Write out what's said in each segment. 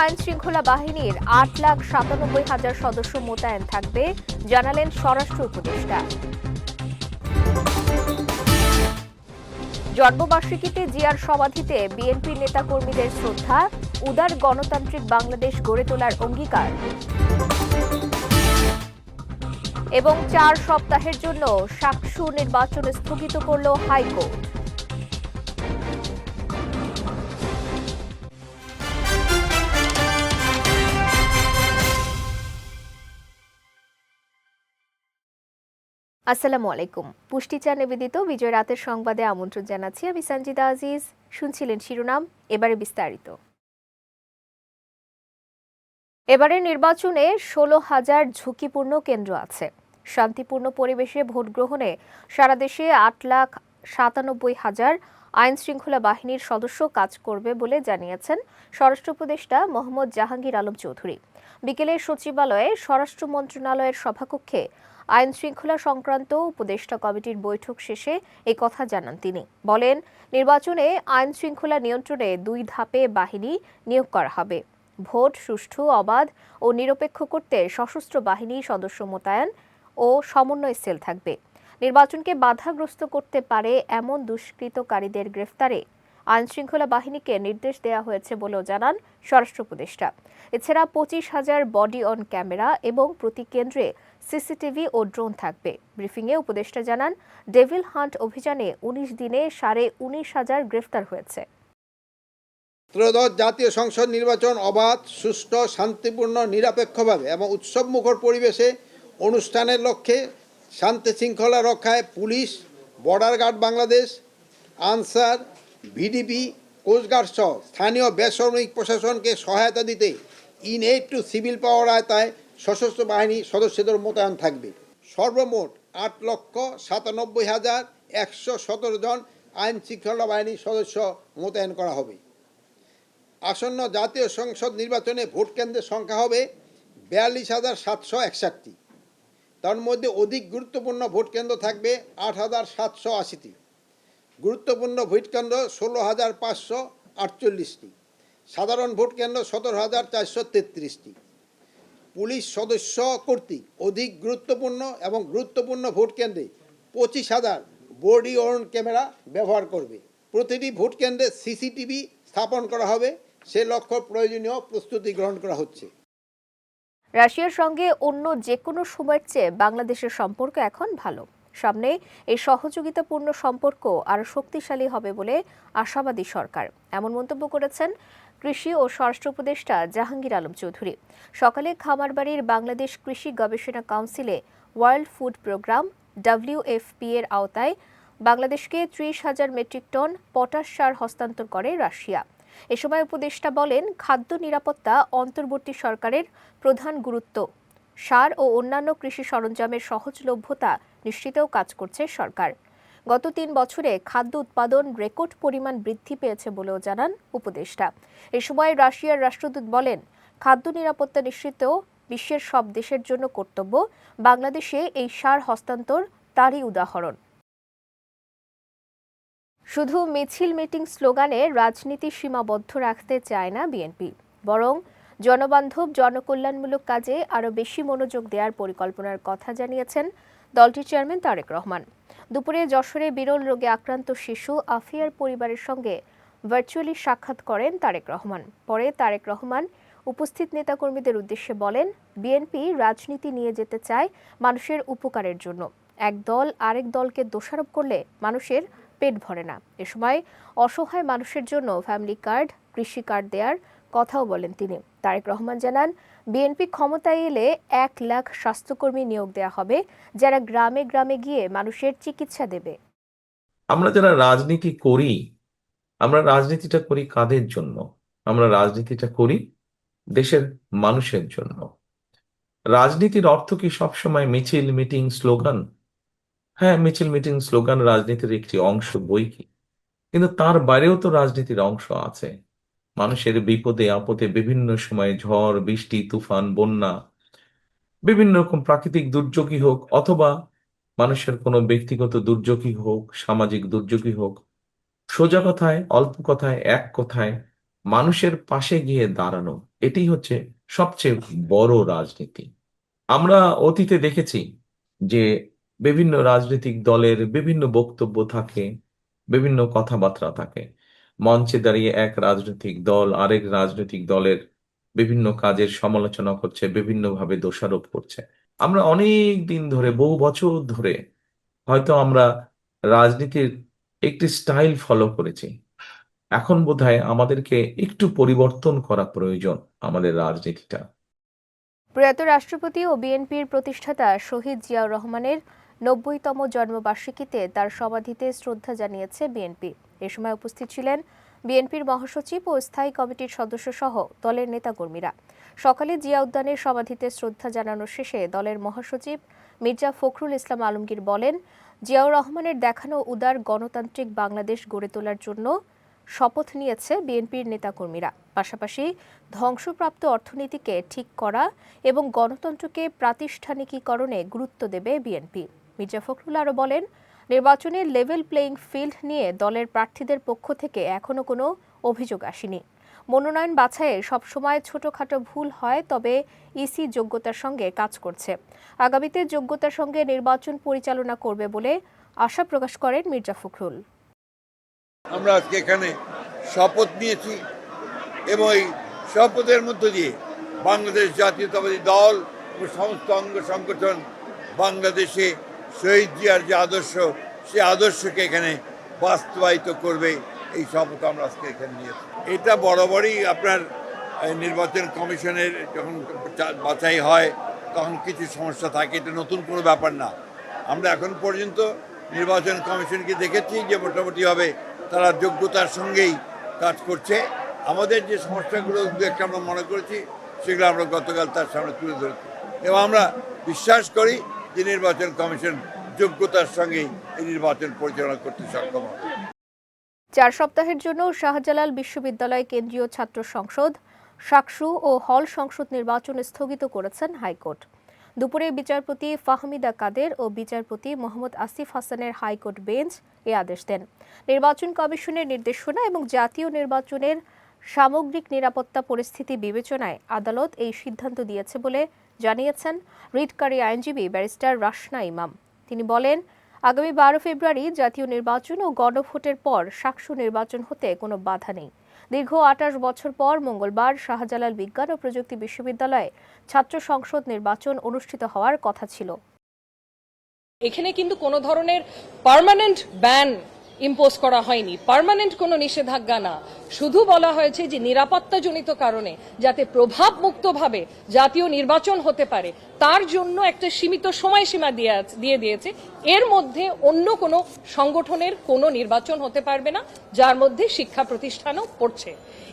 আইন শৃঙ্খলা বাহিনীর আট লাখ সাতানব্বই হাজার সদস্য মোতায়েন থাকবে, জানালেন স্বরাষ্ট্র উপদেষ্টা। জন্মবার্ষিকীতে জিয়ার সমাধিতে বিএনপি নেতাকর্মীদের শ্রদ্ধা, উদার গণতান্ত্রিক বাংলাদেশ গড়ে তোলার অঙ্গীকার। এবং চার সপ্তাহের জন্য সাকসু নির্বাচন স্থগিত করল হাইকোর্ট। আসসালামু আলাইকুম। পুষ্টিচা নিবেদিত বিজয় রাতের সংবাদে আমন্ত্রণ জানাচ্ছি আমি সঞ্জিদা আজিজ। শুনছিলেন শিরোনাম, এবারে বিস্তারিত। এবারে নির্বাচনে ষোলো হাজার ঝুঁকিপূর্ণ কেন্দ্র আছে। শান্তিপূর্ণ পরিবেশে ভোট গ্রহণে সারা দেশে আট লাখ সাতানব্বই হাজার আইন শৃঙ্খলা বাহিনীর সদস্য কাজ করবে বলে জানিয়েছেন স্বরাষ্ট্র উপদেষ্টা মোহাম্মদ জাহাঙ্গীর আলম চৌধুরী। বিকেলে সচিবালয়ে স্বরাষ্ট্র মন্ত্রণালয়ের সভাকক্ষে আইন শৃঙ্খলা সংক্রান্ত উপদেষ্টা কমিটির বৈঠক শেষে এই কথা জানান তিনি। বলেন, নির্বাচনে আইন শৃঙ্খলা নিয়ন্ত্রণে দুই ধাপে বাহিনী নিয়োগ করা হবে। ভোট, সুষ্ঠু, অবাধ ও নিরপেক্ষ করতে সশস্ত্র বাহিনী সদস্য মোতায়েন ও সমন্বয় সেল থাকবে। নির্বাচনকে বাধাগ্রস্ত করতে পারে এমন দুষ্কৃতকারীদের গ্রেফতারে। আইন শৃঙ্খলা বাহিনীকে নির্দেশ দেওয়া হয়েছে বলেও জানান স্বরাষ্ট্র উপদেষ্টা। এছাড়া পঁচিশ হাজার বডি অন ক্যামেরা এবং প্রতি কেন্দ্রে সিসিটিভি ও ড্রোন থাকবে। ব্রিফিংয়ে উপদেষ্টা জানান, ডেভিল হান্ট অভিযানে উনিশ দিনে সাড়ে উনিশ হাজার গ্রেফতার হয়েছে। ত্রয়োদশ জাতীয় সংসদ নির্বাচন অবাধ, সুষ্ঠু, শান্তিপূর্ণ, নিরপেক্ষভাবে এবং উৎসবমুখর পরিবেশে অনুষ্ঠানের লক্ষ্যে শান্তি শৃঙ্খলা রক্ষায় police, border guard Bangladesh, Ansar, VDP coastguard সহ স্থানীয় বেসামরিক প্রশাসনকে সহায়তা দিতে in aid to civil power আয়তায় সশস্ত্র বাহিনী সদস্যদের মোতায়েন থাকবে। সর্বমোট আট লক্ষ সাতানব্বই হাজার একশো সতেরো জন আইন শৃঙ্খলা বাহিনী সদস্য মোতায়েন করা হবে। আসন্ন জাতীয় সংসদ নির্বাচনে ভোট কেন্দ্রের সংখ্যা হবে বিয়াল্লিশ হাজার সাতশো একষট্টি। তার মধ্যে অধিক গুরুত্বপূর্ণ ভোট কেন্দ্র থাকবে আট হাজার সাতশো আশিটি। গুরুত্বপূর্ণ ভোট কেন্দ্র ষোলো হাজার পাঁচশো আটচল্লিশটি। সাধারণ ভোট কেন্দ্র সতেরো হাজার চারশো তেত্রিশটি। পুলিশ সদস্য কর্তৃক অধিক গুরুত্বপূর্ণ এবং গুরুত্বপূর্ণ ভোট কেন্দ্রে পঁচিশ হাজার বডি অন ক্যামেরা ব্যবহার করবে। প্রতিটি ভোট কেন্দ্রে সিসিটিভি স্থাপন করা হবে। সে লক্ষ্য প্রয়োজনীয় প্রস্তুতি গ্রহণ করা হচ্ছে। রাশিয়ার সঙ্গে অন্য যে কোনো সময়ের চেয়ে বাংলাদেশের সম্পর্ক এখন ভালো। সামনে এই সহযোগিতাপূর্ণ সম্পর্ক আরও শক্তিশালী হবে বলে আশাবাদী সরকার। এমন মন্তব্য করেছেন কৃষি ও স্বরাষ্ট্র উপদেষ্টা জাহাঙ্গীর আলম চৌধুরী। সকালে খামারবাড়ির বাংলাদেশ কৃষি গবেষণা কাউন্সিলে ওয়ার্ল্ড ফুড প্রোগ্রাম ডাব্লিউএফপি এর আওতায় বাংলাদেশকে ত্রিশ হাজার মেট্রিক টন পটাশ সার হস্তান্তর করে রাশিয়া। এ সময় উপদেষ্টা বলেন, খাদ্য নিরাপত্তা অন্তর্বর্তী সরকারের প্রধান গুরুত্ব। সার ও অন্যান্য কৃষি সরঞ্জামের সহজলভ্যতা নিশ্চিতেও কাজ করছে সরকার। গত তিন বছরে খাদ্য উৎপাদন রেকর্ড পরিমাণ বৃদ্ধি পেয়েছে বলেও জানান উপদেষ্টা। এ সময় রাশিয়ার রাষ্ট্রদূত বলেন, খাদ্য নিরাপত্তা নিশ্চিতেও বিশ্বের সব দেশের জন্য কর্তব্য। বাংলাদেশে এই সার হস্তান্তর তারই উদাহরণ। শুধু মিছিল মিটিং স্লোগানে রাজনীতি সীমাবদ্ধ রাখতে চায় না বিএনপি। বরং জনবান্ধব জনকল্যাণমূলক কাজে আরও বেশি মনোযোগ দেওয়ার পরিকল্পনার কথা জানিয়েছেন দলটির চেয়ারম্যান তারেক রহমান। দুপুরে যশোরে বিরল রোগে আক্রান্ত শিশু আফিয়ার পরিবারের সঙ্গে ভার্চুয়ালি সাক্ষাৎ করেন তারেক রহমান। পরে তারেক রহমান উপস্থিত নেতাকর্মীদের উদ্দেশ্যে বলেন, বিএনপি রাজনীতি নিয়ে যেতে চায় মানুষের উপকারের জন্য। এক দল আরেক দলকে দোষারোপ করলে মানুষের পেট ভরে না। এ সময় অসহায় মানুষের জন্য ফ্যামিলি কার্ড কৃষি কার্ড দেওয়ার কথাও বলেন তিনি। তারেক রহমান জানান বিএনপি ক্ষমতায় এলে এক লাখ স্বাস্থ্যকর্মী নিয়োগ দেওয়া হবে, যারা গ্রামে গ্রামে গিয়ে মানুষের চিকিৎসা দেবে। আমরা যারা রাজনীতি করি, আমরা রাজনীতিটা করি কাদের জন্য? আমরা রাজনীতিটা করি দেশের মানুষের জন্য। রাজনীতির অর্থ কি সবসময় মিছিল মিটিং স্লোগান হ্যাঁ মিছিল, মিটিং, স্লোগান রাজনীতির একটি অংশ, বই কি? কিন্তু তার বাইরেও তো রাজনীতির অংশ আছে। মানুষের বিপদে, আপদে, বিভিন্ন সময়ে ঝড়, বৃষ্টি, তুফান, বন্যা, বিভিন্ন রকম প্রাকৃতিক দুর্যোগই হোক অথবা মানুষের কোনো ব্যক্তিগত দুর্যোগই হোক, সামাজিক দুর্যোগই হোক, সোজা কথায়, অল্প কথায়, এক কথায় মানুষের পাশে গিয়ে দাঁড়ানো, এটি হচ্ছে সবচেয়ে বড় রাজনীতি। আমরা অতীতে দেখেছি যে বিভিন্ন রাজনৈতিক দলের বিভিন্ন বক্তব্য থাকে, বিভিন্ন কথাবার্তা থাকে। মঞ্চে দাঁড়িয়ে এক রাজনৈতিক দল আরেক রাজনৈতিক দলের বিভিন্ন কাজের সমালোচনা করছে, বিভিন্নভাবে দোষারোপ করছে। আমরা অনেক দিন ধরে, বহু বছর ধরে হয়তো আমরা রাজনীতির একটি স্টাইল ফলো করেছি। এখন বোধহয় আমাদেরকে একটু পরিবর্তন করা প্রয়োজন আমাদের রাজনীতিটা। প্রয়াত রাষ্ট্রপতি ও বিএনপির প্রতিষ্ঠাতা শহীদ জিয়াউর রহমানের নব্বইতম জন্মবার্ষিকীতে তার সমাধিতে শ্রদ্ধা জানিয়েছে বিএনপি। এ সময় উপস্থিত ছিলেন বিএনপির মহাসচিব ও স্থায়ী কমিটির সদস্য সহ দলের নেতাকর্মীরা। সকালে জিয়া উদ্যানের সমাধিতে শ্রদ্ধা জানানো শেষে দলের মহাসচিব মির্জা ফখরুল ইসলাম আলমগীর বলেন, জিয়াউর রহমানের দেখানো উদার গণতান্ত্রিক বাংলাদেশ গড়ে তোলার জন্য শপথ নিয়েছে বিএনপির নেতাকর্মীরা। পাশাপাশি ধ্বংসপ্রাপ্ত অর্থনীতিকে ঠিক করা এবং গণতন্ত্রকে প্রাতিষ্ঠানিকীকরণে গুরুত্ব দেবে বিএনপি। মির্জা ফখরুল আরও বলেন, নির্বাচনে লেভেল প্লেয়িং ফিল্ড নিয়ে দলের প্রার্থীদের পক্ষ থেকে এখনও কোনো অভিযোগ আসেনি। মনোনয়ন বাছাইয়ে সবসময় ছোটখাটো ভুল হয়, তবে ইসি যোগ্যতার সঙ্গে কাজ করছে। আগামীতে যোগ্যতার সঙ্গে নির্বাচন পরিচালনা করবে বলে আশা প্রকাশ করেন মির্জা ফখরুল। আমরা আজকে এখানে শপথ নিয়েছি এবং এই শপথের মধ্য দিয়ে বাংলাদেশ জাতীয়তাবাদী দল ও সমস্ত অঙ্গ সংগঠন বাংলাদেশে শহীদ জিয়ার যে আদর্শ, সে আদর্শকে এখানে বাস্তবায়িত করবে, এই শপথ আমরা আজকে এখানে নিয়েছি। এটা বরাবরই আপনার নির্বাচন কমিশনের যখন বাছাই হয়, তখন কিছু সমস্যা থাকে, এটা নতুন কোনো ব্যাপার না। আমরা এখন পর্যন্ত নির্বাচন কমিশনকে দেখেছি যে মোটামুটিভাবে তারা যোগ্যতার সঙ্গেই কাজ করছে। আমাদের যে সমস্যাগুলো একটা আমরা মনে করেছি, সেগুলো আমরা গতকাল তার সামনে তুলে ধরেছি। এবং আমরা বিশ্বাস করি যে নির্বাচন কমিশন যোগ্যতার সঙ্গেই এই নির্বাচন পরিচালনা করতে সক্ষম হবে। চার সপ্তাহের জন্য শাহজালাল বিশ্ববিদ্যালয় কেন্দ্রীয় ছাত্র সংসদ সাকসু ও হল সংসদ নির্বাচন স্থগিত করেছেন হাইকোর্ট। দুপুরে বিচারপতি ফাহমিদা কাদের ও বিচারপতি মোহাম্মদ আসিফ হাসানের হাইকোর্ট বেঞ্চ এ আদেশ দেন। নির্বাচন কমিশনের নির্দেশনা এবং জাতীয় নির্বাচনের সামগ্রিক নিরাপত্তা পরিস্থিতি বিবেচনায় আদালত এই সিদ্ধান্ত দিয়েছে বলে জানিয়েছেন রিটকারী আইনজীবী ব্যারিস্টার রাসনা ইমাম। তিনি বলেন, আগামী বারো ফেব্রুয়ারি জাতীয় নির্বাচন ও গণভোটের পর সাকসু নির্বাচন হতে কোনো বাধা নেই। দীর্ঘ আঠাশ বছর পর মঙ্গলবার শাহজালাল বিজ্ঞান ও প্রযুক্তি বিশ্ববিদ্যালয়ে ছাত্র সংসদ নির্বাচন অনুষ্ঠিত হওয়ার কথা ছিল। এখানে কিন্তু কোনো ধরনের পার্মানেন্ট ব্যান ইম্পোজ করা হয়নি। পার্মানেন্ট কোনো নিষেধাজ্ঞা না। শুধু বলা হয়েছে যে নিরাপত্তাজনিত কারণে যাতে প্রভাব মুক্তভাবে জাতীয় নির্বাচন হতে পারে, তার জন্য একটা সীমিত সময়সীমা দিয়ে দিয়ে দিয়েছে। এর মধ্যে অন্য কোনো সংগঠনের কোনো নির্বাচন হতে পারবে না, যার মধ্যে শিক্ষা প্রতিষ্ঠানও পড়ছে।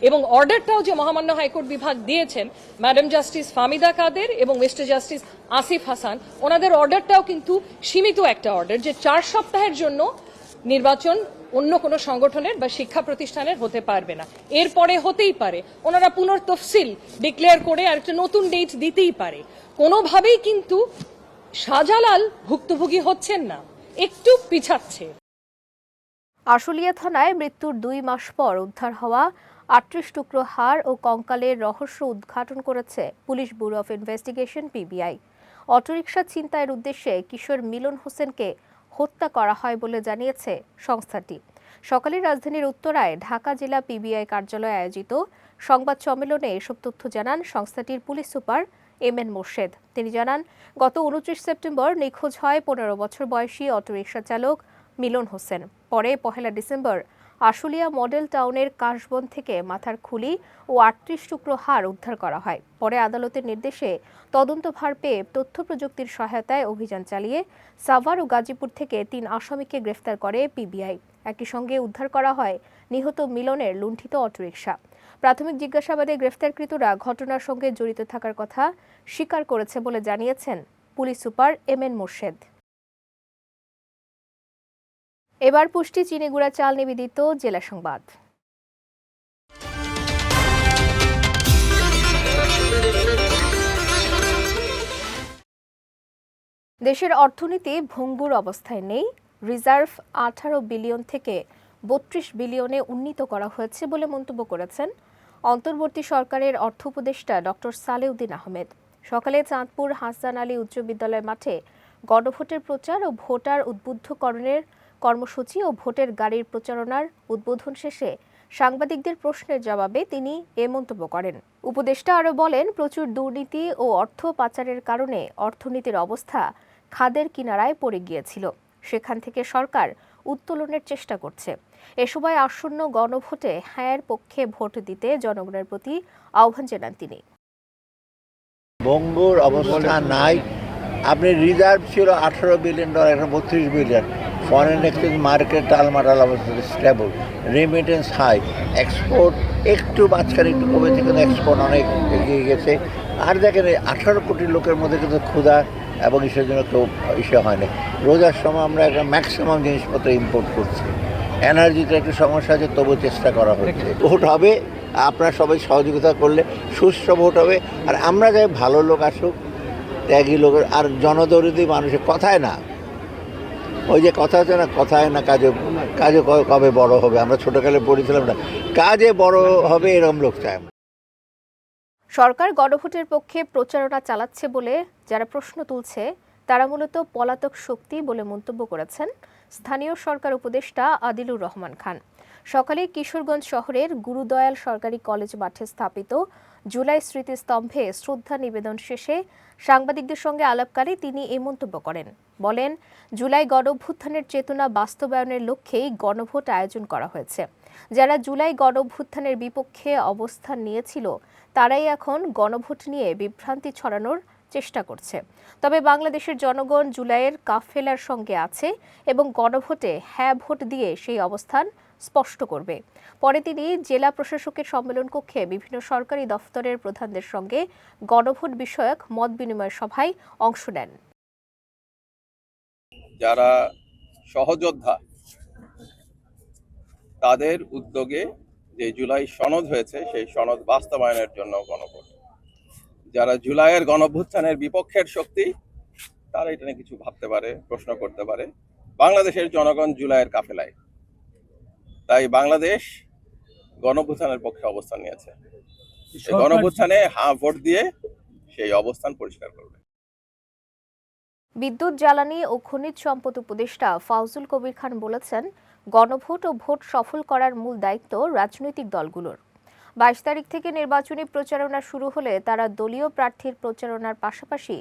এবং অর্ডারটাও যে মহামান্য হাইকোর্ট বিভাগ দিয়েছেন ম্যাডাম জাস্টিস ফামিদা কাদের এবং মিস্টার জাস্টিস আসিফ হাসান, ওনাদের অর্ডারটাও কিন্তু সীমিত একটা অর্ডার, যে চার সপ্তাহের জন্য নির্বাচন অন্য কোনো সংগঠনের বা শিক্ষা প্রতিষ্ঠানের হতে পারবে না। এরপরে হতেই পারে। ওনারা পুনর্তফসিল ডিক্লেয়ার করে আর একটা নতুন ডেট দিতেই পারে। কোনোভাবেই কিন্তু শাহজালাল ভুক্তভোগী হচ্ছেন না। একটু পিছাচ্ছে। আশুলিয়া থানায় মৃত্যুর দুই মাস পর উদ্ধার হওয়া আটত্রিশ টুকরো হাড় ও কঙ্কালের রহস্য উদ্ঘাটন করেছে police bureau of investigation, PBI. Autorickshaw ছিনতাইয়ের উদ্দেশ্যে কিশোর মিলন হোসেনকে হত্যা করা হয় বলে জানিয়েছে সংস্থাটি। সকালে রাজধানীর উত্তরায় ঢাকা জেলা পিবিআই কার্যালয়ে আয়োজিত সংবাদ সম্মেলনে এসব তথ্য জানান সংস্থাটির police super M N Morshed. তিনি জানান, গত উনত্রিশ সেপ্টেম্বর নিখোঁজ হয় পনেরো বছর বয়সী অটোরিকশা চালক মিলন হোসেন। পরে পহেলা ডিসেম্বর আশুলিয়া মডেল টাউনের কাশবন থেকে মাথার খুলি ও আটত্রিশ টুকরো হাড় উদ্ধার করা হয়। পরে আদালতের নির্দেশে তদন্তভার পেয়ে তথ্য প্রযুক্তির সহায়তায় অভিযান চালিয়ে সাভার ও গাজীপুর থেকে তিন আসামিকে গ্রেফতার করে পিবিআই। একই সঙ্গে উদ্ধার করা হয় নিহত মিলনের লুণ্ঠিত অটোরিকশা। প্রাথমিক জিজ্ঞাসাবাদে গ্রেফতারকৃতরা ঘটনার সঙ্গে জড়িত থাকার কথা স্বীকার করেছে বলে জানিয়েছেন police super M N Morshed. এবার পুষ্টি চিনিগুড়া চাল নিবেদিত জেলা সংবাদ। দেশের অর্থনীতি ভঙ্গুর অবস্থায় নেই। রিজার্ভ আঠারো বিলিয়ন থেকে বত্রিশ বিলিয়নে উন্নীত করা হয়েছে বলে মন্তব্য করেছেন অন্তর্বর্তী সরকারের অর্থ উপদেষ্টা ডক্টর সালেউদ্দিন আহমেদ। সকালে চাঁদপুর হাসান আলী উচ্চ বিদ্যালয় মাঠে গণভোটের প্রচার ও ভোটার উদ্বুদ্ধকরণের কর্মসূচি ও ভোটের গাড়ির প্রচারণার উদ্বোধন শেষে সাংবাদিকদের প্রশ্নের জবাবে তিনি এ মন্তব্য করেন। উপদেষ্টা আরও বলেন, প্রচুর দুর্নীতি ও অর্থ পাচারের কারণে অর্থনীতির অবস্থা খাদের কিনারায় পড়ে গিয়েছিল। সেখান থেকে সরকার উত্তোলনের চেষ্টা করছে। এ সময় আসন্ন গণভোটে হ্যাঁর পক্ষে ভোট দিতে জনগণের প্রতি আহ্বান জানান তিনি। বঙ্গুর অবস্থা নাই। আপনি রিজার্ভ ছিল আঠারো বিলিয়ন ডলার এখন বত্রিশ বিলিয়ন ফরেন এক্সচেঞ্জ মার্কেট টালমাটাল অবস্থা স্টেবল রেমিটেন্স হাই এক্সপোর্ট একটু মাঝখানে, একটু কমেছে কিন্তু এক্সপোর্ট অনেক এগিয়ে গেছে। আর দেখেন আঠারো কোটি লোকের মধ্যে কিন্তু ক্ষুধা এবং ইসের জন্য কেউ ইসে হয় না রোজার সময় আমরা একটা ম্যাক্সিমাম জিনিসপত্র ইম্পোর্ট করছি। এনার্জিতে একটু সমস্যা আছে তবু চেষ্টা করা হচ্ছে। ভোট হবে, আপনারা সবাই সহযোগিতা করলে সুস্থ ভোট হবে। আর আমরা যাই ভালো লোক আসুক, ত্যাগী লোকের, আর জনদরিদ্র মানুষের কথায় না। ওই যে কথা আছে না, কথায় না কাজে কাজে কবে বড় হবে? আমরা ছোটকালে পড়েছিলাম না। কাজে বড় হবে এরকম লোক চাই সরকার গণভোটের পক্ষে প্রচারণা চালাচ্ছে বলে যারা প্রশ্ন তুলছে, তারা মূলত পলাতক শক্তি বলে মন্তব্য করেছেন স্থানীয় সরকার উপদেষ্টা আদিলুর রহমান খান। সকালে কিশোরগঞ্জ শহরের গুরুদয়াল সরকারি কলেজ মাঠে স্থাপিত জুলাই স্মৃতিস্তম্ভে শ্রদ্ধা নিবেদন শেষে সাংবাদিকদের সঙ্গে আলাপকালে তিনি এই মন্তব্য করেন। বলেন, জুলাই গণঅভ্যুত্থানের চেতনা বাস্তবায়নের লক্ষ্যেই গণভোট আয়োজন করা হয়েছে। যারা জুলাই গণঅভ্যুত্থানের বিপক্ষে অবস্থান নিয়েছিল, তারাই এখন গণভোট নিয়ে বিভ্রান্তি ছড়ানোর চেষ্টা করছে। তবে বাংলাদেশের জনগণ জুলাইয়ের কাফেলার সঙ্গে আছে এবং গণভোটে হ্যাঁ ভোট দিয়ে সেই অবস্থান স্পষ্ট করবে। পরে তিনি জেলা প্রশাসকের সম্মেলন কক্ষে বিভিন্ন সরকারি দফতরের প্রধানদের সঙ্গে গণভোট বিষয়ক মত বিনিময় সভায় অংশ নেন। যারা সহযোদ্ধা, তাদের উদ্যোগে যে জুলাই সনদ হয়েছে, সেই সনদ বাস্তবায়নের জন্য গণভোট। যারা জুলাইয়ের গণভ্যুত্থানের বিপক্ষের শক্তি, তারা এটা নিয়ে কিছু ভাবতে পারে, প্রশ্ন করতে পারে। বাংলাদেশের জনগণ জুলাইয়ের কাফেলায়। তাই বাংলাদেশ গণভ্যুত্থানের পক্ষে অবস্থান নিয়েছে। গণভ্যুত্থানে হ্যাঁ ভোট দিয়ে সেই অবস্থান পরিষ্কার করবে। বিদ্যুৎ জ্বালানি ও খনিজ সম্পদ উপদেষ্টা ফাউজুল কবির খান বলেছেন গণভোট ও ভোট সফল করার মূল দায়িত্ব রাজনৈতিক দলগুলোর। বাইশ তারিখ থেকে নির্বাচনী প্রচারণা শুরু হলে তারা দলীয় প্রার্থীর প্রচারণার পাশাপাশি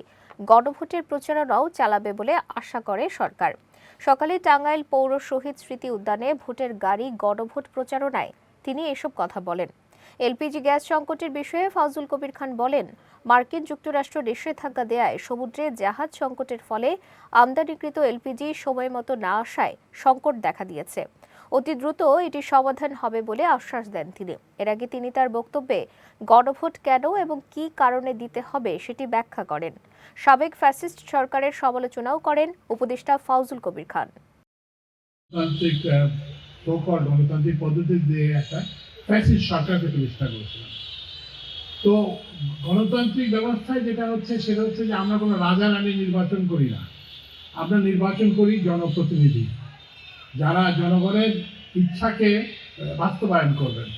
গণভোটের প্রচারণাও চালাবে বলে আশা করে সরকার। সকালে টাঙ্গাইল পৌর শহীদ স্মৃতি উদ্যানে ভোটের গাড়ি গণভোট প্রচারণায় তিনি এসব কথা বলেন। এলপিজি গ্যাস সংকটের বিষয়ে ফাজুল কবির খান বলেন, মার্কিন যুক্তরাষ্ট্র নিষেধাজ্ঞা দেয়ায় সমুদ্রে জাহাজ সংকটের ফলে আমদানিকৃত এলপিজি সময় মতো না আসায় সংকট দেখা দিয়েছে। অতি দ্রুত এটি সমাধান হবে বলে আশ্বাস দেন তিনি। এর আগে তিনি তার বক্তব্যে গণভোট কেন এবং কী কারণে দিতে হবে সেটি ব্যাখ্যা করেন। সাবেক ফ্যাসিস্ট সরকারের সমালোচনাও করেন উপদেষ্টা ফাউজুল কবির খান। তো গণতান্ত্রিক ব্যবস্থায় যেটা হচ্ছে সেটা হচ্ছে যে আমরা কোনো রাজা রানী নির্বাচন করি না। আমরা নির্বাচন করি জনপ্রতিনিধি। যারা জনগণের ইচ্ছাকে বাস্তবায়ন করবেন।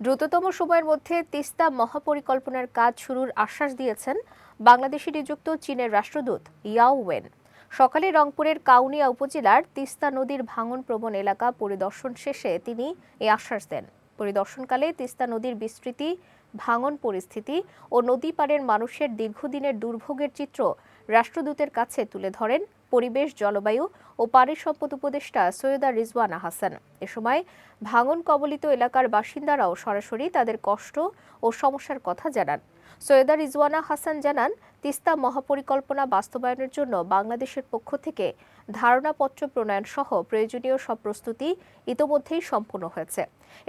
দ্রুততম সময়ের মধ্যে তিস্তা মহাপরিকল্পনার কাজ শুরুর আশ্বাস দিয়েছেন বাংলাদেশে নিযুক্ত চীনের রাষ্ট্রদূত ইয়াও ওয়েন। সকালে রংপুরের কাউনিয়া উপজেলার তিস্তা নদীর ভাঙন প্রবণ এলাকা পরিদর্শন শেষে তিনি এই আশ্বাস দেন। পরিদর্শনকালে তিস্তা নদীর বিস্তৃতি, ভাঙন পরিস্থিতি ও নদী পাড়ের মানুষের দীর্ঘদিনের দুর্ভোগের চিত্র রাষ্ট্রদূতের কাছে তুলে ধরেন পরিবেশ, জলবায়ু ও পানি সম্পদ উপদেষ্টা সৈয়দা রিজওয়ানা হাসান। এ সময় ভাঙন কবলিত এলাকার বাসিন্দারাও সরাসরি তাদের কষ্ট ও সমস্যার কথা জানান। সৈয়দা রিজওয়ানা হাসান জানান, তিস্তা মহাপরিকল্পনা বাস্তবায়নের জন্য বাংলাদেশের পক্ষ থেকে ধারণাপত্র প্রণয়ন সহ প্রয়োজনীয় সব প্রস্তুতি ইতোমধ্যেই সম্পূর্ণ হয়েছে।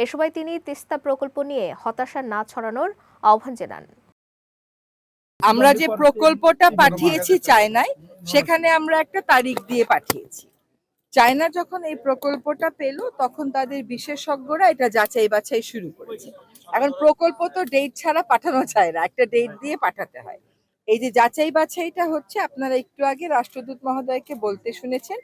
এ সময় তিনি তিস্তা প্রকল্প নিয়ে হতাশা না ছড়ানোর আহ্বান জানান। আমরা যে প্রকল্পটা পাঠিয়েছি চায়নায় সেখানে আমরা একটা তারিখ দিয়ে পাঠিয়েছি। চায়না যখন এই প্রকল্পটা পেল তখন তাদের বিশেষজ্ঞরা এটা যাচাই বাছাই শুরু করেছে। এখন প্রকল্প তো ডেট ছাড়া পাঠানো যায় না একটা ডেট দিয়ে পাঠাতে হয়। এই যে যাচাই বাছাইটা হচ্ছে আপনারা একটু আগে রাষ্ট্রদূত মহোদয়কে বলতে শুনেছেন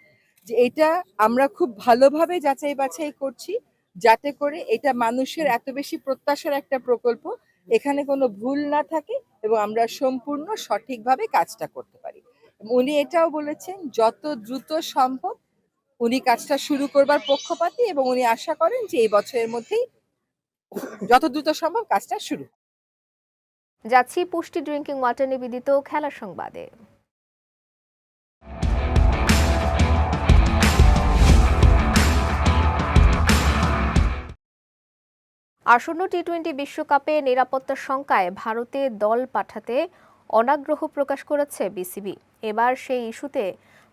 যে এটা আমরা খুব ভালোভাবে যাচাই বাছাই করছি যাতে করে এটা মানুষের এত বেশি প্রত্যাশার একটা প্রকল্প এখানে কোনো ভুল না থাকে এবং আমরা সম্পূর্ণ সঠিকভাবে কাজটা করতে পারি। উনি এটাও বলেছেন যত দ্রুত সম্ভব উনি কাজটা শুরু করবার পক্ষপাতি এবং উনি আশা করেন যে এই বছরের মধ্যেই যত দ্রুত সম্ভব কাজটা শুরু যাচ্ছি পুষ্টি ড্রিঙ্কিং ওয়াটার নিবেদিত খেলা সংবাদে। আসন্ন টি টোয়েন্টি বিশ্বকাপে নিরাপত্তার শঙ্কায় ভারতে দল পাঠাতে অনাগ্রহ প্রকাশ করেছে বিসিবি। এবার সেই ইস্যুতে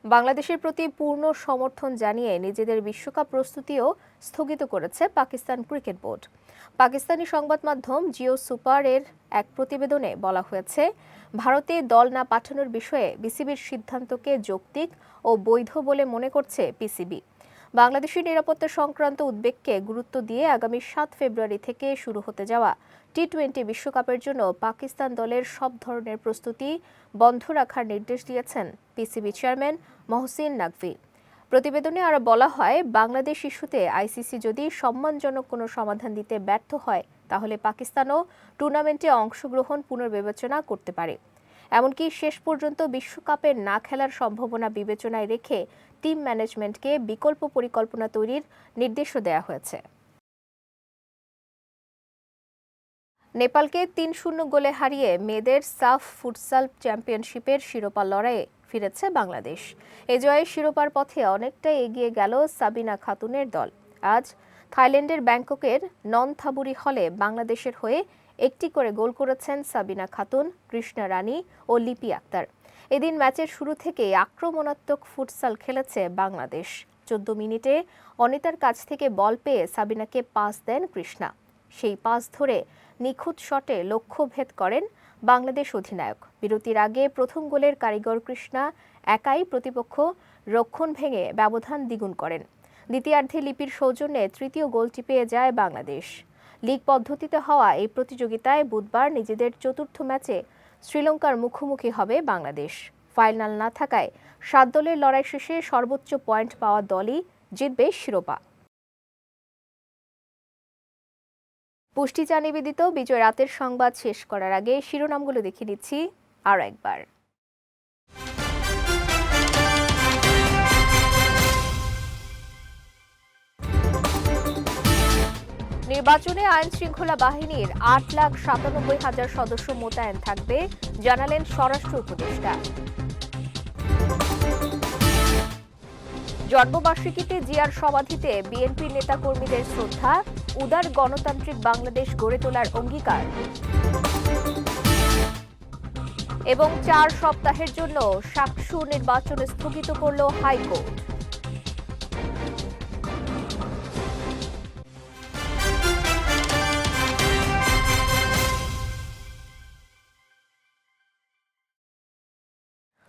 বাংলাদেশের প্রতি পূর্ণ সমর্থন জানিয়ে নিজেদের বিশ্বকাপ প্রস্তুতিও স্থগিত করেছে পাকিস্তান ক্রিকেট বোর্ড। পাকিস্তানি সংবাদ মাধ্যম জিও সুপারের এক প্রতিবেদনে বলা হয়েছে, ভারতে দল না পাঠানোর বিষয়ে বিসিবির সিদ্ধান্তকে যৌক্তিক ও বৈধ বলে মনে করছে পিসিবি বাংলাদেশের নিরাপত্তা সংক্রান্ত উদ্বেগকে গুরুত্ব দিয়ে আগামী সাত ফেব্রুয়ারি থেকে শুরু হতে যাওয়া টি টোয়েন্টি বিশ্বকাপের জন্য পাকিস্তান দলের সব ধরনের প্রস্তুতি বন্ধ রাখার নির্দেশ দিয়েছেন পিসিবি চেয়ারম্যান মহসিন নাকভি। প্রতিবেদনে আরও বলা হয়, বাংলাদেশ ইস্যুতে আইসিসি যদি সম্মানজনক কোনো সমাধান দিতে ব্যর্থ হয়, তাহলে পাকিস্তানও টুর্নামেন্টে অংশগ্রহণ পুনর্বিবেচনা করতে পারে। এমনকি শেষ পর্যন্ত বিশ্বকাপে না খেলার সম্ভাবনা বিবেচনায় রেখে টিম ম্যানেজমেন্টকে বিকল্প পরিকল্পনা তৈরির নির্দেশও দেওয়া হয়েছে। নেপালকে তিন শূন্য গোলে হারিয়ে মেয়েদের সাফ ফুটসাল চ্যাম্পিয়নশিপের শিরোপা লড়াইয়ে ফিরেছে বাংলাদেশ। এ জয়ে শিরোপার পথে অনেকটা এগিয়ে গেল সাবিনা খাতুনের দল। আজ থাইল্যান্ডের ব্যাংককের ননথাবুরি হলে বাংলাদেশের হয়ে একটি করে গোল করেছেন সাবিনা খাতুন, কৃষ্ণা রানী ও লিপি আক্তার। এদিন ম্যাচের শুরু থেকে আক্রমণাত্মক ফুটসাল খেলেছে বাংলাদেশ। চোদ্দ মিনিটে অনিতার কাছ থেকে বল পেয়ে সাবিনাকে পাস দেন কৃষ্ণা। সেই পাস ধরে নিখুঁত শটে লক্ষ্যভেদ করেন বাংলাদেশ অধিনায়ক। বিরতির আগে প্রথম গোলের কারিগর কৃষ্ণা একাই প্রতিপক্ষ রক্ষণ ভেঙে ব্যবধান দ্বিগুণ করেন। দ্বিতীয়ার্ধে লিপির সৌজন্যে তৃতীয় গোলটি পেয়ে যায় বাংলাদেশ। লিগ পদ্ধতিতে হওয়া এই প্রতিযোগিতায় বুধবার নিজেদের চতুর্থ ম্যাচে শ্রীলঙ্কার মুখোমুখি হবে বাংলাদেশ। ফাইনাল না থাকায় সাত দলের লড়াই শেষে সর্বোচ্চ পয়েন্ট পাওয়া দলই জিতবে শিরোপা। পুষ্টি চা নিবেদিত বিজয় রাতের সংবাদ শেষ করার আগে শিরোনামগুলো দেখে নিচ্ছি আরও একবার। নির্বাচনে আইন শৃঙ্খলা বাহিনীর আট লাখ সাতানব্বই হাজার সদস্য মোতায়েন থাকবে, জানালেন স্বরাষ্ট্র উপদেষ্টা। জন্মবার্ষিকীতে জিয়ার সমাধিতে বিএনপি নেতাকর্মীদের শ্রদ্ধা, উদার গণতান্ত্রিক বাংলাদেশ গড়ে তোলার অঙ্গীকার। এবং চার সপ্তাহের জন্য সাকসু নির্বাচন স্থগিত করল হাইকোর্ট।